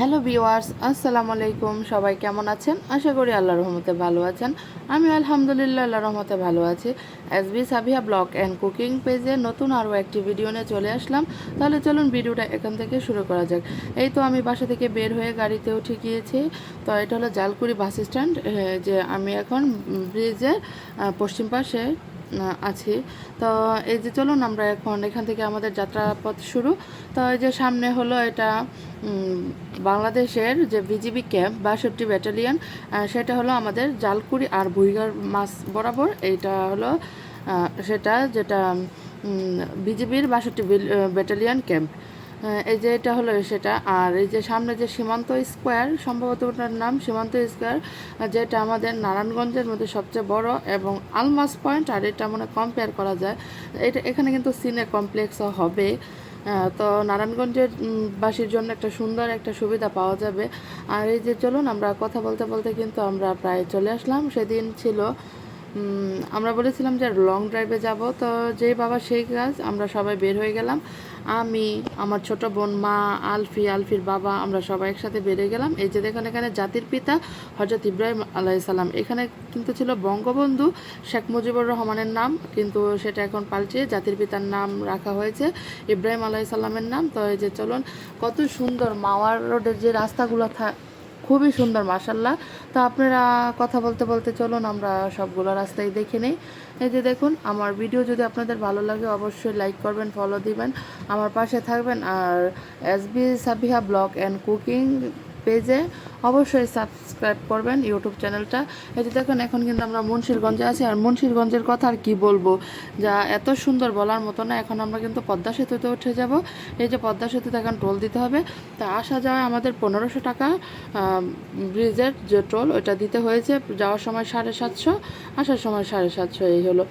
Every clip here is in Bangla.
হ্যালো ভিওয়ার্স আসসালামু আলাইকুম। সবাই কেমন আছেন? আশা করি আল্লাহর রহমতে ভালো আছেন। আমি আলহামদুলিল্লাহ আল্লাহ রহমতে ভালো আছি। S B Sabiya blog and cooking পেজে নতুন আরও একটি ভিডিও নিয়ে চলে আসলাম। তাহলে চলুন ভিডিওটা এখান থেকে শুরু করা যাক। এই তো আমি বাসা থেকে বের হয়ে গাড়িতে উঠে গিয়েছি তো এটা হলো জালকুড়ি বাস স্ট্যান্ড যে আমি এখন ব্রিজের পশ্চিম পাশে আছি। তো এই যে চলুন আমরা এখন এখান থেকে আমাদের যাত্রাপথ শুরু। তো এই যে সামনে হলো এটা বাংলাদেশের যে বিজিবি ক্যাম্প, বাষট্টি ব্যাটালিয়ন সেটা হলো আমাদের জালকুড়ি আর ভুইগার মাছ বরাবর। এইটা হলো সেটা যেটা বিজিবির বাষট্টি ব্যাটালিয়ন ক্যাম্প। এই যে এটা হলো সেটা। আর এই যে সামনে যে সীমান্ত স্কোয়ার, সম্ভবত ওটার নাম সীমান্ত স্কোয়ার যেটা আমাদের নারায়ণগঞ্জের মধ্যে সবচেয়ে বড় এবং আলমাস পয়েন্ট, আর এটা মানে কম্পেয়ার করা যায়। এটা এখানে কিন্তু সিনে কমপ্লেক্সও হবে। তো নারায়ণগঞ্জের বাসীর জন্য একটা সুন্দর একটা সুবিধা পাওয়া যাবে। আর এই যে চলুন, আমরা কথা বলতে বলতে কিন্তু আমরা প্রায় চলে আসলাম। সেদিন ছিল আমরা বলেছিলাম যে লং ড্রাইভে যাব। তো যেই বাবা সেই কাজ, আমরা সবাই বের হয়ে গেলাম। আমি, আমার ছোট বোন, মা, আলফি, আলফির বাবা, আমরা সবাই একসাথে বেরিয়ে গেলাম। এই যে দেখুন, এখানে জাতির পিতা হজরত ইব্রাহিম আলাইহিস সালাম। এখানে কিন্তু ছিল বঙ্গবন্ধু শেখ মুজিবুর রহমানের নাম, কিন্তু সেটা এখন পাল্টিয়ে জাতির পিতার নাম রাখা হয়েছে, ইব্রাহিম আলাইহিস সালামের নাম। তো এই যে চলুন, কত সুন্দর মাওয়ার রোডের যে রাস্তাগুলো খুবই সুন্দর মাসাল্লাহ তো আপনারা কথা বলতে বলতে চলুন, আমরা সবগুলো রাস্তায় দেখে নিই। এই যে দেখুন, আমার ভিডিও যদি আপনাদের ভালো লাগে, অবশ্যই লাইক করবেন, ফলো দিবেন। আমার পাশে থাকবেন আর S B Sabiha blog and cooking পেজে। অবশ্যই সাবস্ক্রাইব করবেন ইউটিউব চ্যানেলটা এই যে দেখুন, এখন কিন্তু আমরা মুন্সিরগঞ্জে আছি। আর মুন্সিরগঞ্জের কথা আর কি বলব? যা এত সুন্দর বলার মতো না, এখন আমরা কিন্তু পদ্মা সেতুতে উঠে যাব। এই যে পদ্মা সেতুতে এখন টোল দিতে হবে। তা আসা যাওয়া আমাদের পনেরোশো টাকা ব্রিজের যে টোল ওটা দিতে হয়েছে। যাওয়ার সময় সাড়ে সাতশো, আসার সময় সাড়ে সাতশো, এই হলো।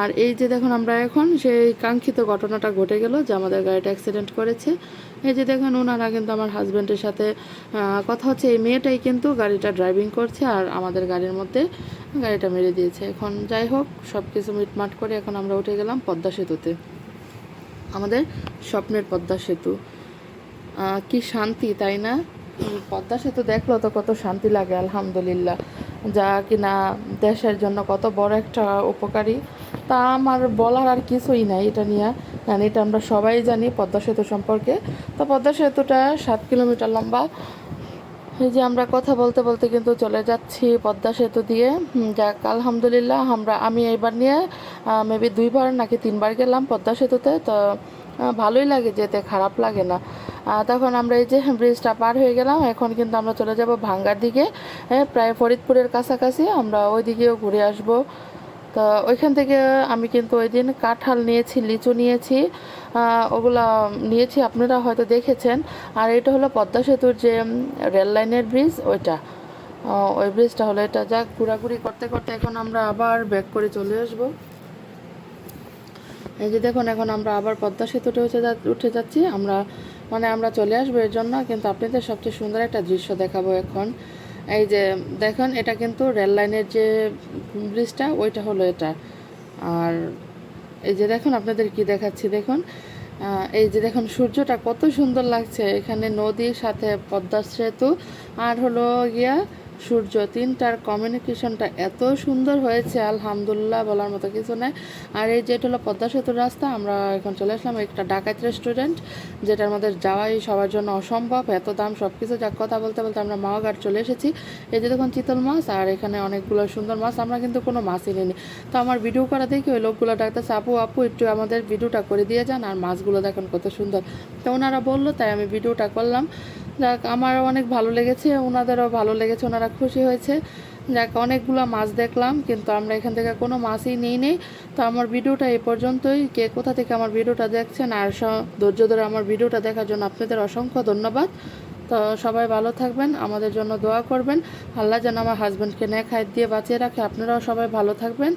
আর এই যে দেখুন আমরা এখন, সেই কাঙ্ক্ষিত ঘটনাটা ঘটে গেল যে আমাদের গাড়িটা অ্যাক্সিডেন্ট করেছে। এই যে দেখুন ওনারা কিন্তু আমার হাজব্যান্ডের সাথে কথা হচ্ছে, এই মেয়েটাই কিন্তু গাড়িটা ড্রাইভিং করছে আর আমাদের গাড়ির মধ্যে গাড়িটা মেরে দিয়েছে। এখন যাই হোক সব কিছু মিটমাট করে এখন আমরা উঠে গেলাম পদ্মা সেতুতে। আমাদের স্বপ্নের পদ্মা সেতু। কি শান্তি, তাই না? পদ্মা সেতু দেখল তো কত শান্তি লাগে, আলহামদুলিল্লাহ। যা কিনা দেশের জন্য কত বড় একটা উপকারী, তা আমার বলার আর কিছুই নাই এটা নিয়ে। কারণ এটা আমরা সবাই জানি পদ্মা সেতু সম্পর্কে। তো পদ্মা সেতুটা সাত কিলোমিটার লম্বা। এই যে আমরা কথা বলতে বলতে কিন্তু চলে যাচ্ছি পদ্মা সেতু দিয়ে। যাক, আলহামদুলিল্লাহ, আমরা, আমি এবার নিয়ে মেবি দুইবার নাকি তিনবার গেলাম পদ্মা সেতুতে। তো ভালোই লাগে যেতে, খারাপ লাগে না। তখন আমরা এই যে ব্রিজটা পার হয়ে গেলাম, এখন কিন্তু আমরা চলে যাব ভাঙ্গার দিকে। হ্যাঁ প্রায় ফরিদপুরের কাছাকাছি, আমরা ওই দিকেও ঘুরে আসব। তো ওইখান থেকে আমি কিন্তু ওই দিন কাঁঠাল নিয়েছি, লিচু নিয়েছি ওগুলা নিয়েছি, আপনারা হয়তো দেখেছেন। আর এটা হলো পদ্মা সেতুর যে রেল লাইনের ব্রিজ ওইটা। ওই ব্রিজটা হলো এটা। যাক, ঘোরাঘুরি করতে করতে এখন আমরা আবার ব্যাক করে চলে আসব। এই যে দেখুন, এখন আমরা আবার পদ্মা সেতুতে উঠে যা উঠে যাচ্ছি। আমরা মানে আমরা চলে আসব এর জন্য, কিন্তু আপনাদের সবচেয়ে সুন্দর একটা দৃশ্য দেখাবো এখন। এই যে দেখুন, এটা কিন্তু রেল লাইনের যে ব্রিজটা, ওইটা হলো এটা। আর এই যে দেখুন, আপনাদের কি দেখাচ্ছি, দেখুন। এই যে দেখুন, সূর্যটা কত সুন্দর লাগছে। এখানে নদীর সাথে পদ্মা সেতু। আর হলো গিয়া সূর্য তিনটার কমিউনিকেশনটা এত সুন্দর হয়েছে, আলহামদুলিল্লাহ বলার মতো কিছু নাই। আর এই যেটা হলো পদ্মা সেতুর রাস্তা, আমরা এখন চলে আসলাম একটা ডাকাত রেস্টুরেন্ট যেটার মধ্যে যাওয়াই সবার জন্য অসম্ভব। এত দাম সব কিছু যাক কথা বলতে বলতে আমরা মাওয়াঘাট চলে এসেছি। এই যে দেখুন চিতল মাছ, আর এখানে অনেকগুলো সুন্দর মাছ, আমরা কিন্তু কোনো মাছই নিইনি। তো আমার ভিডিও করা দেখি ওই লোকগুলো ডাকতেছে, আপু আপু, একটু আমাদের ভিডিওটা করে দিয়ে যান, আর মাছগুলো দেখুন কত সুন্দর। তো ওনারা বলল, তাই আমি ভিডিওটা করলাম। যাক, আমারও অনেক ভালো লেগেছে ওনাদেরও ভালো লেগেছে ওনারা খুশি হয়েছে। যাক, অনেকগুলো মাছ দেখলাম, কিন্তু আমরা এখান থেকে কোনো মাছই নিই নেই তো আমার ভিডিওটা এ পর্যন্তই। কে কোথা থেকে আমার ভিডিওটা দেখছেন আর ধৈর্য ধরে আমার ভিডিওটা দেখার জন্য আপনাদের অসংখ্য ধন্যবাদ। তো সবাই ভালো থাকবেন, আমাদের জন্য দোয়া করবেন। আল্লাহ যেন আমার হাজব্যান্ডকে নেক হাত দিয়ে বাঁচিয়ে রাখে। আপনারাও সবাই ভালো থাকবেন।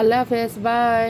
আল্লাহ হাফেজ বাই